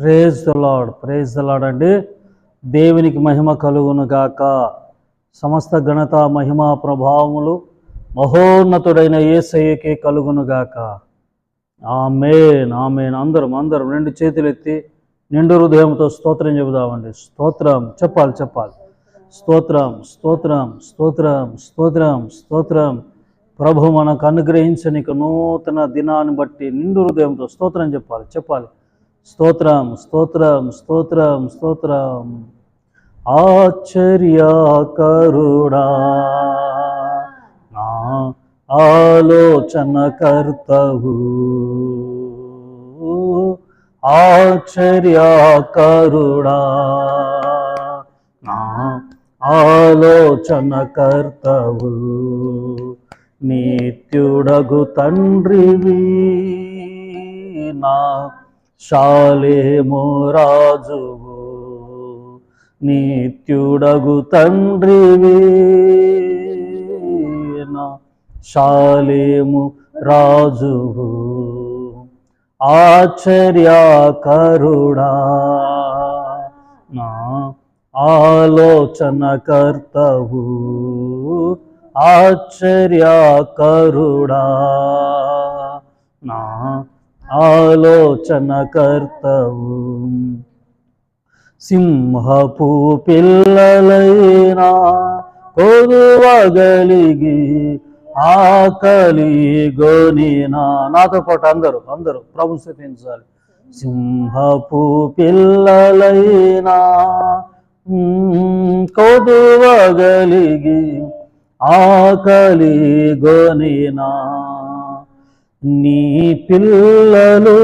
Praise the Lord praise the Lord అండి. దేవునికి మహిమ కలుగును గాక. సమస్త ఘనత మహిమ ప్రభావములు మహోన్నతుడైన ఏసయ్యకే కలుగును గాక. Amen amen. అందరం అందరం రెండు చేతులు ఎత్తి నిండు హృదయంతో స్తోత్రం చెబుదామండి. స్తోత్రం చెప్పాలి చెప్పాలి. స్తోత్రం స్తోత్రం స్తోత్రం స్తోత్రం స్తోత్రం. ప్రభు మనకు అనుగ్రహించనిక నూతన దినాన్ని బట్టి నిండు హృదయంతో స్తోత్రం చెప్పాలి చెప్పాలి. స్తోత్రం స్తోత్రం స్తోత్రం స్తోత్రం. ఆశ్చర్యకరుడా నా ఆలోచన కర్తవు ఆశ్చర్యకరుడా నా ఆలోచన కర్తవు నిత్యుడగు తండ్రివి. నా శాలేము రాజువు నిత్యుడగు తండ్రివి నా శాలేము రాజువు ఆశ్చర్యకరుడా నా ఆలోచన కర్తవు ఆశ్చర్యకరుడా నా ఆలోచన కర్తవు సింహపు పిల్లలైనా కొలువగలిగి ఆకలి గోనినా. నాతో పాటు అందరూ అందరూ ప్రభు స్థుతించాలి. సింహపు పిల్లలైనా మ్, కొదువగలిగి ఆకలి గోనినా. నీ పిల్లలు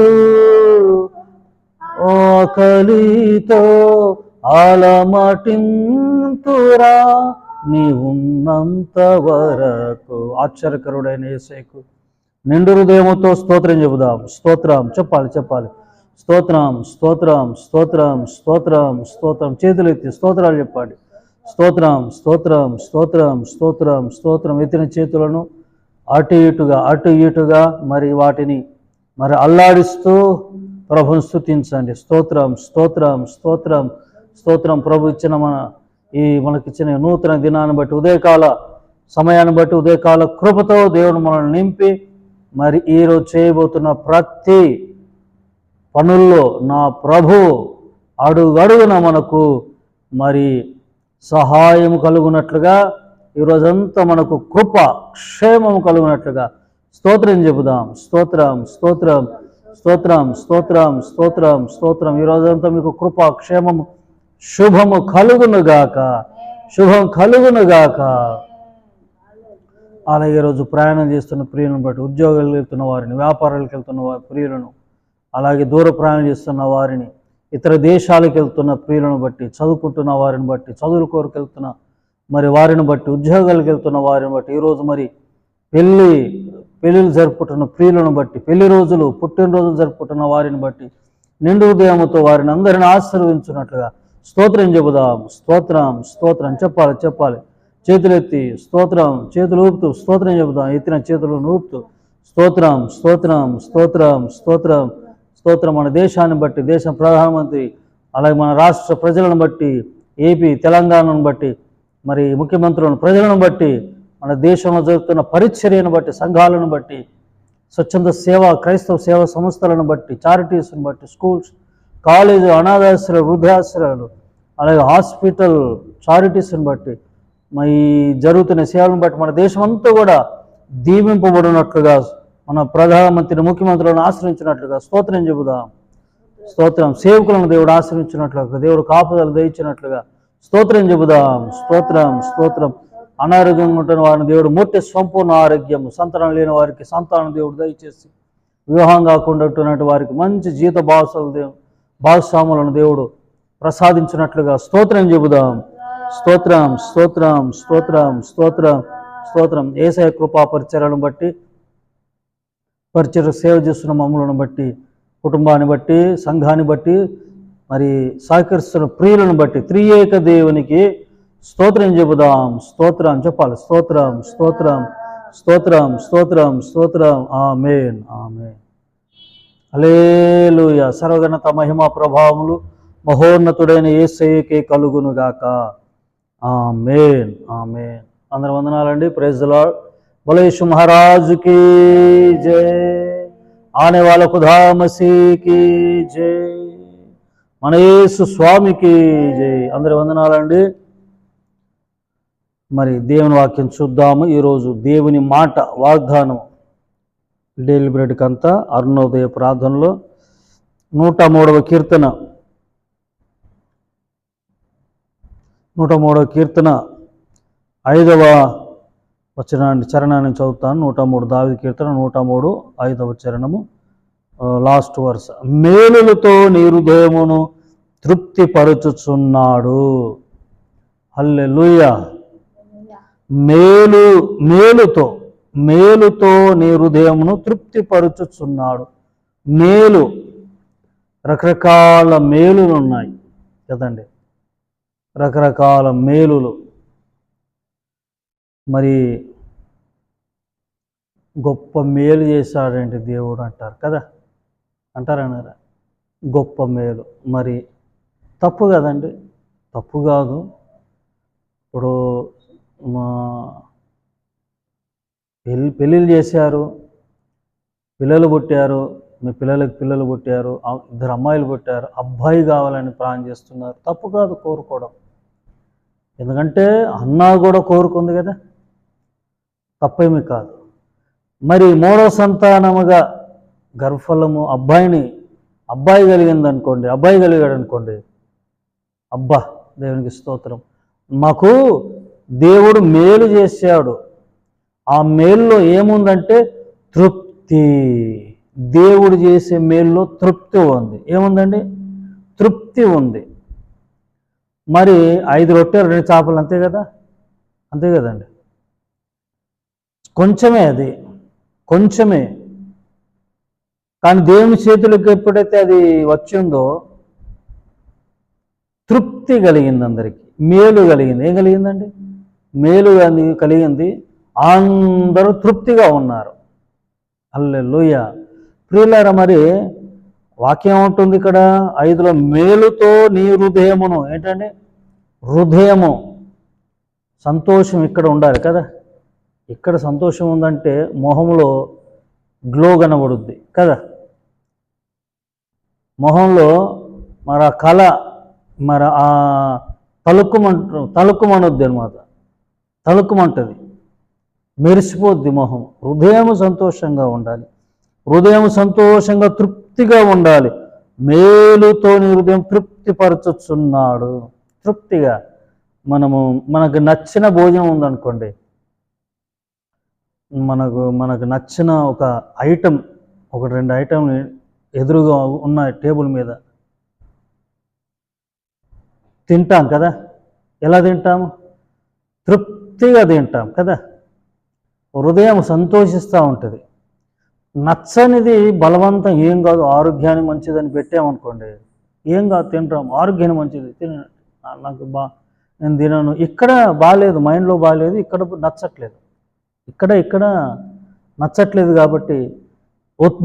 ఆకలితో అలమటింతురా నీ ఉన్నంత వరకు. ఆశ్చర్యకరుడైన ఏసేకు నిండు హృదయముతో స్తోత్రం చెబుదాం. స్తోత్రం చెప్పాలి చెప్పాలి. స్తోత్రం స్తోత్రం స్తోత్రం స్తోత్రం స్తోత్రం. చేతులు ఎత్తి స్తోత్రాలు చెప్పండి. స్తోత్రం స్తోత్రం స్తోత్రం స్తోత్రం స్తోత్రం. ఎత్తిన చేతులను అటు ఇటుగా అటు ఇటుగా మరి వాటిని మరి అల్లాడిస్తూ ప్రభుని స్థుతించండి స్తోత్రం స్తోత్రం స్తోత్రం స్తోత్రం. ప్రభు ఇచ్చిన మన ఈ మనకిచ్చిన నూతన దినాన్ని బట్టి ఉదయకాల సమయాన్ని బట్టి ఉదయకాల కృపతో దేవుడు మనల్ని నింపి మరి ఈరోజు చేయబోతున్న ప్రతి పనుల్లో నా ప్రభు అడుగు అడుగున మనకు మరి సహాయం కలుగునట్లుగా ఈరోజంతా మనకు కృప క్షేమం కలుగునట్లుగా స్తోత్రం చెబుదాం. స్తోత్రం స్తోత్రం స్తోత్రం స్తోత్రం స్తోత్రం స్తోత్రం. ఈ రోజంతా మీకు కృప క్షేమము శుభము కలుగునుగాక. శుభం కలుగునుగాక. అలాగే ఈరోజు ప్రయాణం చేస్తున్న ప్రియులను బట్టి ఉద్యోగాలకు వెళ్తున్న వారిని వ్యాపారాలకు వెళ్తున్న వారి ప్రియులను అలాగే దూర ప్రయాణం చేస్తున్న వారిని ఇతర దేశాలకు వెళ్తున్న ప్రియులను బట్టి చదువుకుంటున్న వారిని బట్టి చదువుల కోరిక వెళ్తున్న మరి వారిని బట్టి ఉద్యోగాలకు వెళ్తున్న వారిని బట్టి ఈరోజు మరి పెళ్ళి పెళ్ళిళ్ళు జరుపుకుంటున్న ప్రియులను బట్టి పెళ్ళి రోజులు పుట్టినరోజులు జరుపుకుంటున్న వారిని బట్టి నిండు హృదయముతో వారిని అందరిని ఆశీర్వించినట్లుగా స్తోత్రం చెబుదాం. స్తోత్రం స్తోత్రం చెప్పాలి చెప్పాలి. చేతులెత్తి స్తోత్రం చేతులు ఊపుతూ స్తోత్రం చెబుదాం. ఎత్తిన చేతులను ఊపుతూ స్తోత్రం స్తోత్రం స్తోత్రం స్తోత్రం. స్తోత్రం మన దేశాన్ని బట్టి దేశ ప్రధానమంత్రి అలాగే మన రాష్ట్ర ప్రజలను బట్టి ఏపీ తెలంగాణను బట్టి మరి ముఖ్యమంత్రులను ప్రజలను బట్టి మన దేశంలో జరుగుతున్న పరిచర్యను బట్టి సంఘాలను బట్టి స్వచ్ఛంద సేవ క్రైస్తవ సేవా సంస్థలను బట్టి చారిటీస్ని బట్టి స్కూల్స్ కాలేజీ అనాథాశ్రయాలు వృద్ధాశ్రయాలు అలాగే హాస్పిటల్ చారిటీస్ని బట్టి మరి జరుగుతున్న సేవలను బట్టి మన దేశం అంతా కూడా దీవింపబడినట్లుగా మన ప్రధానమంత్రిని ముఖ్యమంత్రులను ఆశ్రయించినట్లుగా స్తోత్రం చెబుదాం. స్తోత్రం. సేవకులను దేవుడు ఆశ్రయించినట్లుగా దేవుడు కాపుదలు దయించినట్లుగా స్తోత్రం చెబుదాం స్తోత్రం స్తోత్రం. అనారోగ్యంగా ఉంటున్న వారిని దేవుడు ముట్టి సంపూర్ణ ఆరోగ్యం సంతానం లేని వారికి సంతానం దేవుడు దయచేసి. వివాహం కాకుండా వారికి మంచి జీత భాషలు దేవు భాగస్వాములను దేవుడు ప్రసాదించినట్లుగా స్తోత్రం చెబుదాం. స్తోత్రం స్తోత్రం స్తోత్రం స్తోత్రం స్తోత్రం. ఏసయ కృపా పరిచయాలను బట్టి పరిచయ సేవ చేస్తున్న మమ్మలను బట్టి కుటుంబాన్ని బట్టి సంఘాన్ని బట్టి మరి సహకరిస్తున్న ప్రియులను బట్టి త్రియేక దేవునికి స్తోత్రం చెబుదాం. స్తోత్రం చెప్పాలి. స్తోత్రం స్తోత్రం స్తోత్రం స్తోత్రం స్తోత్రం. ఆమెన్. ఆమెన్. అలేలుయ సర్వగణత మహిమ ప్రభావములు మహోన్నతుడైన ఏసయ్యకే కలుగునుగాక ఆమెన్. ఆమెన్. అందరి వందనాలండి. Praise lord. బలేషు మహారాజుకి జై. ఆనే వాళ్ళ ఖుదా జై. మన యేసు స్వామికి జై. అందరి వందనాలండి. మరి దేవుని వాక్యం చూద్దాము. ఈరోజు దేవుని మాట వాగ్దానం. డైలీ బ్రెడ్కి అంతా అరుణోదయ ప్రార్థనలో నూట మూడవ కీర్తన. నూట మూడవ కీర్తన ఐదవ వచనాన్ని చరణాన్ని చదువుతాను. నూట మూడు దావిది కీర్తన నూట మూడు ఐదవ చరణము. లాస్ట్ వర్స్ మేలులతో నీ హృదయమును తృప్తిపరచుచున్నాడు. లూయ మేలు మేలుతో మేలుతో నీ హృదయమును తృప్తిపరచుచున్నాడు. మేలు రకరకాల మేలులు ఉన్నాయి కదండి. రకరకాల మేలులు. మరి గొప్ప మేలు చేశాడండి దేవుడు అంటారు కదా? అంటారన్నారా. గొప్ప మేలు. మరి తప్పు కదండి. తప్పు కాదు. ఇప్పుడు మా పెళ్ళి పెళ్ళిళ్ళు చేశారు. పిల్లలు పుట్టారు. మీ పిల్లలకి పిల్లలు పుట్టారు. ఇద్దరు అమ్మాయిలు పుట్టారు. అబ్బాయి కావాలని ప్లాన్ చేస్తున్నారు. తప్పు కాదు కోరుకోవడం. ఎందుకంటే అన్నా కూడా కోరుకుంది కదా. తప్పేమీ కాదు. మరి మూడో సంతానముగా గర్భఫలము అబ్బాయిని అబ్బాయి కలిగింది అనుకోండి అబ్బాయి కలిగాడు అనుకోండి అబ్బా దేవునికి స్తోత్రం. మాకు దేవుడు మేలు చేశాడు. ఆ మేలులో ఏముందంటే తృప్తి. దేవుడు చేసే మేలులో తృప్తి ఉంది. ఏముందండి? తృప్తి ఉంది. మరి ఐదు రొట్టె రెండు చేపలు అంతే కదా? అంతే కదండి. కొంచెమే అది. కొంచెమే. కానీ దేవుని చేతులకు ఎప్పుడైతే అది వచ్చిందో తృప్తి కలిగింది అందరికీ. మేలు కలిగింది. ఏం కలిగిందండి? మేలు కలిగింది. అందరూ తృప్తిగా ఉన్నారు. అల్లెలుయ ప్రియులారా మరి వాక్యం ఉంటుంది ఇక్కడ? ఐదులో మేలుతో నీ హృదయమును ఏంటండి? హృదయము. సంతోషం ఇక్కడ ఉండాలి కదా. ఇక్కడ సంతోషం ఉందంటే మొహంలో గ్లో కనబడుద్ది కదా? మొహంలో మరి ఆ కళ మరి ఆ తలుక్కుమంటు తలుక్కుమనొద్ది అనమాట తలుక్కుమంటది మెరిసిపోద్ది మొహం. హృదయం సంతోషంగా ఉండాలి. హృదయం సంతోషంగా తృప్తిగా ఉండాలి. మేలుతోని హృదయం తృప్తిపరచుచున్నాడు. తృప్తిగా మనము మనకు నచ్చిన భోజనం ఉందనుకోండి మనకు మనకు నచ్చిన ఒక ఐటెం ఒక రెండు ఐటెంలు ఎదురుగా ఉన్న టేబుల్ మీద తింటాం కదా? ఎలా తింటాము? తృప్తిగా తింటాం కదా? హృదయం సంతోషిస్తూ ఉంటుంది. నచ్చనిది బలవంతం ఏం కాదు ఆరోగ్యానికి మంచిదని పెట్టామనుకోండి ఏం కాదు తింటాం ఆరోగ్యానికి మంచిది తిన నాకు బా నేను తినను. ఇక్కడ బాగాలేదు మైండ్లో బాగాలేదు ఇక్కడ నచ్చట్లేదు. ఇక్కడ ఇక్కడ నచ్చట్లేదు కాబట్టి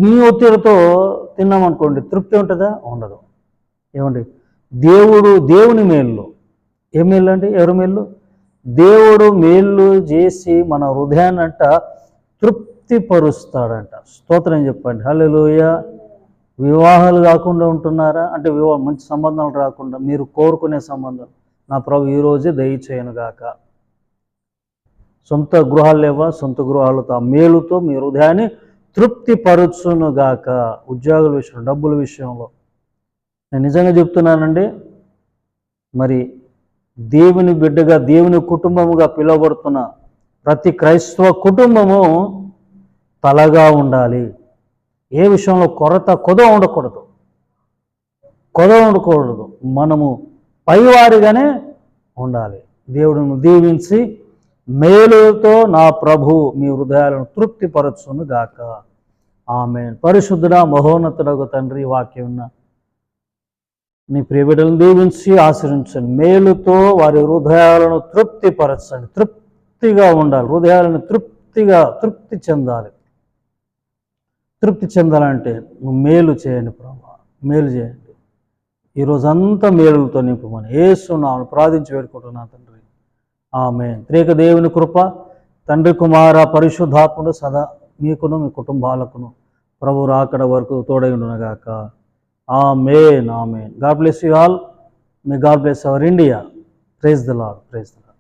నీ ఒత్తిడితో తిన్నామనుకోండి తృప్తి ఉంటుందా? ఉండదు. ఏమండి? దేవుడు దేవుని మేళ్ళు ఏ మేళ్ళు అంటే ఎవరి మేళ్ళు దేవుడు మేళ్ళు చేసి మన హృదయాన్నంట తృప్తిపరుస్తాడంట. స్తోత్రం చెప్పండి. హలోయ వివాహాలు కాకుండా ఉంటున్నారా? అంటే వివాహ మంచి సంబంధాలు రాకుండా మీరు కోరుకునే సంబంధం. నా ప్రభు ఈ రోజే దయచేయను గాక. సొంత గృహాలు లేవా? సొంత గృహాలతో ఆ మేలుతో మీ హృదయాన్ని తృప్తిపరచును గాక ఉద్యోగుల విషయంలో డబ్బుల విషయంలో. నేను నిజంగా చెప్తున్నానండి మరి దేవుని బిడ్డగా దేవుని కుటుంబముగా పిలువబడుతున్న ప్రతి క్రైస్తవ కుటుంబము తలగా ఉండాలి. ఏ విషయంలో కొరత కొదవ ఉండకూడదు. కొదవ ఉండకూడదు. మనము పైవారిగానే ఉండాలి. దేవుడిని దీవించి మేలుతో నా ప్రభు మీ హృదయాలను తృప్తిపరచును గాక. ఆమె పరిశుద్ధుడ మహోన్నతుడకు తండ్రి వాక్యం ఉన్న నీ ప్రియబిడ్డలను దీవించి ఆశ్రయించండి మేలుతో వారి హృదయాలను తృప్తిపరచండి. తృప్తిగా ఉండాలి. హృదయాలను తృప్తిగా తృప్తి చెందాలి. తృప్తి చెందాలంటే నువ్వు మేలు చేయండి ప్రభా. మేలు చేయండి. ఈరోజంతా మేలులతో నింపమని ఏసునామను ప్రార్థించి వేడుకుంటున్నా తండ్రి. ఆమె త్రేక దేవుని కృప తండ్రి కుమార పరిశుద్ధాత్ముడు సదా మీకును మీ కుటుంబాలకును ప్రభు రాకడ వరకు తోడై ఉండునగాక. Amen amen. God bless you all. May God bless our India. Praise the Lord praise the Lord